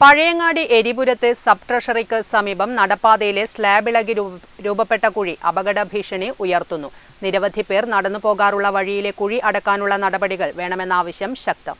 Pazhayangadi എരിപുരത്ത് sub ട്രഷറിക്ക് സമീപം നടപ്പാതയിലെ slab ഇളകി രൂപപ്പെട്ട കുഴി അപകട ഭീഷണി ഉയർത്തുന്നു. നിരവധി പേർ നടന്നു പോകാറുള്ള വഴിയിലെ കുഴി അടക്കാനുള്ള നടപടികൾ വേണമെന്ന ആവശ്യം ശക്തം.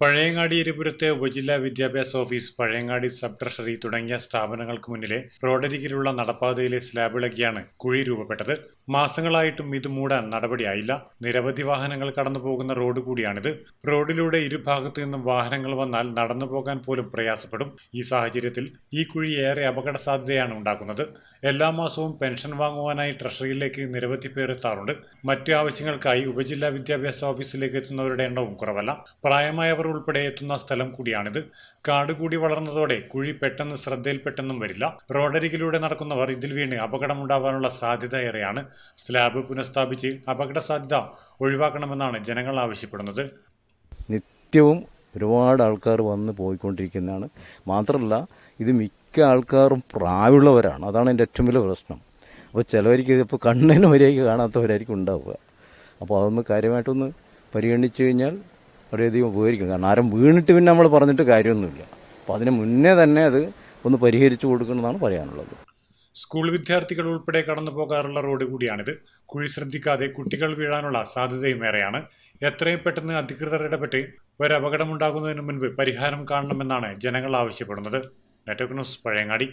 പഴയങ്ങാടി എരിപുരത്തെ ഉപജില്ലാ വിദ്യാഭ്യാസ ഓഫീസ് പഴയങ്ങാടി സബ് ട്രഷറി തുടങ്ങിയ സ്ഥാപനങ്ങൾക്ക് മുന്നിലെ റോഡരികിലുള്ള നടപ്പാതയിലെ സ്ലാബിളകിയാണ് കുഴി രൂപപ്പെട്ടത്. മാസങ്ങളായിട്ടും ഇത് മൂടാൻ നടപടിയായില്ല. നിരവധി വാഹനങ്ങൾ കടന്നു പോകുന്ന റോഡ് കൂടിയാണിത്. റോഡിലൂടെ ഇരുഭാഗത്തു നിന്നും വാഹനങ്ങൾ വന്നാൽ നടന്നു പോകാൻ പോലും പ്രയാസപ്പെടും. ഈ സാഹചര്യത്തിൽ ഈ കുഴി ഏറെ അപകട സാധ്യതയാണ് ഉണ്ടാക്കുന്നത്. എല്ലാ മാസവും പെൻഷൻ വാങ്ങുവാനായി ട്രഷറിയിലേക്ക് നിരവധി പേർ എത്താറുണ്ട്. മറ്റു ആവശ്യങ്ങൾക്കായി ഉപജില്ലാ വിദ്യാഭ്യാസ ഓഫീസിലേക്ക് എത്തുന്നവരുടെ എണ്ണവും കുറവല്ല. പ്രായമായവർ ഉൾപ്പെടെ എത്തുന്ന സ്ഥലം കൂടിയാണിത്. കാട് കൂടി വളർന്നതോടെ കുഴി പെട്ടെന്ന് ശ്രദ്ധയിൽപ്പെട്ടെന്നും വരില്ല. റോഡരികിലൂടെ നടക്കുന്നവർ ഇതിൽ വീണ് അപകടമുണ്ടാവാനുള്ള സാധ്യത ഏറെയാണ് സ്ലാബ് പുനഃസ്ഥാപിച്ച് അപകട സാധ്യത ഒഴിവാക്കണമെന്നാണ് ജനങ്ങൾ ആവശ്യപ്പെടുന്നത്. നിത്യവും ഒരുപാട് ആൾക്കാർ വന്ന് പോയിക്കൊണ്ടിരിക്കുന്നതാണ്. മാത്രമല്ല ഇത് മിക്ക ആൾക്കാരും പ്രായമുള്ളവരാണ്. അതാണ് എന്റെ ഏറ്റവും വലിയ പ്രശ്നം. അപ്പോൾ ചിലവർക്ക് ഇതിപ്പോൾ കണ്ണിന് വരെയൊക്കെ കാണാത്തവരായിരിക്കും ഉണ്ടാവുക. അപ്പോൾ അതൊന്ന് കാര്യമായിട്ടൊന്ന് പരിഗണിച്ചു കഴിഞ്ഞാൽ വളരെയധികം ഉപകരിക്കും. കാരണം ആരും വീണിട്ട് പിന്നെ നമ്മൾ പറഞ്ഞിട്ട് കാര്യമൊന്നുമില്ല. അപ്പോൾ അതിന് മുന്നേ തന്നെ അത് ഒന്ന് പരിഹരിച്ചു കൊടുക്കണമെന്നാണ് പറയാനുള്ളത്. സ്കൂൾ വിദ്യാർത്ഥികൾ ഉൾപ്പെടെ കടന്നു പോകാറുള്ള റോഡ് കൂടിയാണിത്. കുഴി ശ്രദ്ധിക്കാതെ കുട്ടികൾ വീഴാനുള്ള സാധ്യതയും ഏറെയാണ്. എത്രയും പെട്ടെന്ന് അധികൃതർ ഇടപെട്ട് ഒരു അപകടമുണ്ടാകുന്നതിന് മുൻപ് പരിഹാരം കാണണമെന്നാണ് ജനങ്ങൾ ആവശ്യപ്പെടുന്നത്. Network news Pazhayangadi.